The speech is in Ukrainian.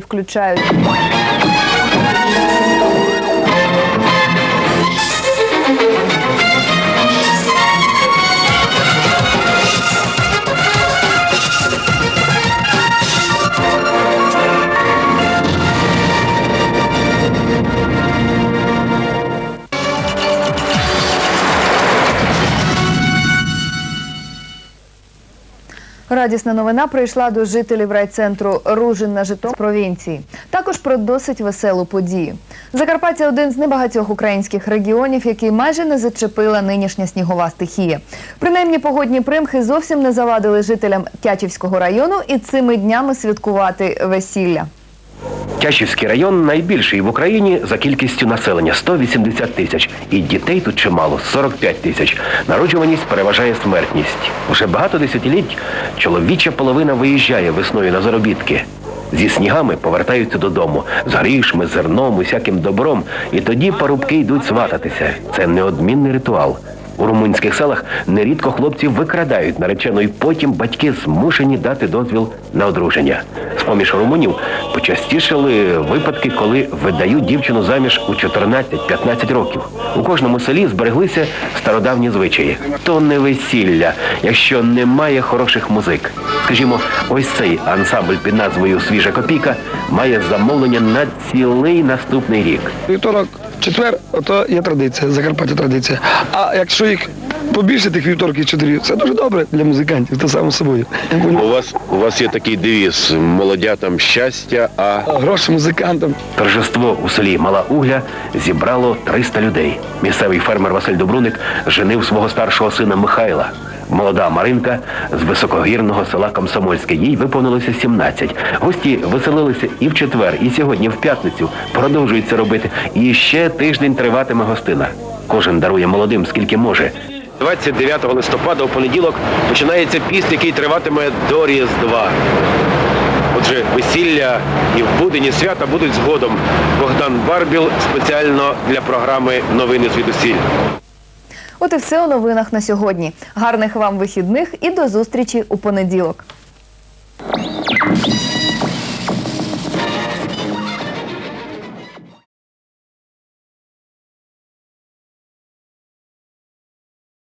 включають Радісна новина прийшла до жителів райцентру Ружин на Житом провінції. Також про досить веселу подію. Закарпаття один з небагатьох українських регіонів, який майже не зачепила нинішня снігова стихія. Принаймні погодні примхи зовсім не завадили жителям Тячівського району і цими днями святкувати весілля. Тячівський район найбільший в Україні за кількістю населення 180 тисяч. І дітей тут чимало 45 тисяч. Народжуваність переважає смертність. Уже багато десятиліть чоловіча половина виїжджає весною на заробітки. Зі снігами повертаються додому з грішми, зерном, усяким добром. І тоді парубки йдуть свататися. Це неодмінний ритуал. У румунських селах нерідко хлопців викрадають наречену, і потім батьки змушені дати дозвіл на одруження. З-поміж румунів почастішали випадки, коли видають дівчину заміж у 14-15 років. У кожному селі збереглися стародавні звичаї. То не весілля, якщо немає хороших музик. Скажімо, ось цей ансамбль під назвою Свіжа копійка має замовлення на цілий наступний рік. Вівторок, четвер, ото є традиція, Закарпаття традиція. А якщо їх побільше тих вівторків чотирів, це дуже добре для музикантів, це само собою. У вас у вас є такий девіз молодятам щастя, а Гроші музикантам. Торжество у селі Мала Угля зібрало 300 людей. Місцевий фермер Василь Добруник женив свого старшого сина Михайла. Молода Маринка з високогірного села Комсомольське. Їй виповнилося 17. Гості веселилися і в четвер, і сьогодні, в п'ятницю. Продовжують це робити. І ще тиждень триватиме гостина. Кожен дарує молодим скільки може. 29 листопада у понеділок починається піст, який триватиме до Різдва. Отже, весілля і в будені свята будуть згодом. Богдан Барбіл спеціально для програми Новини звідусіль. От і все у новинах на сьогодні. Гарних вам вихідних і до зустрічі у понеділок.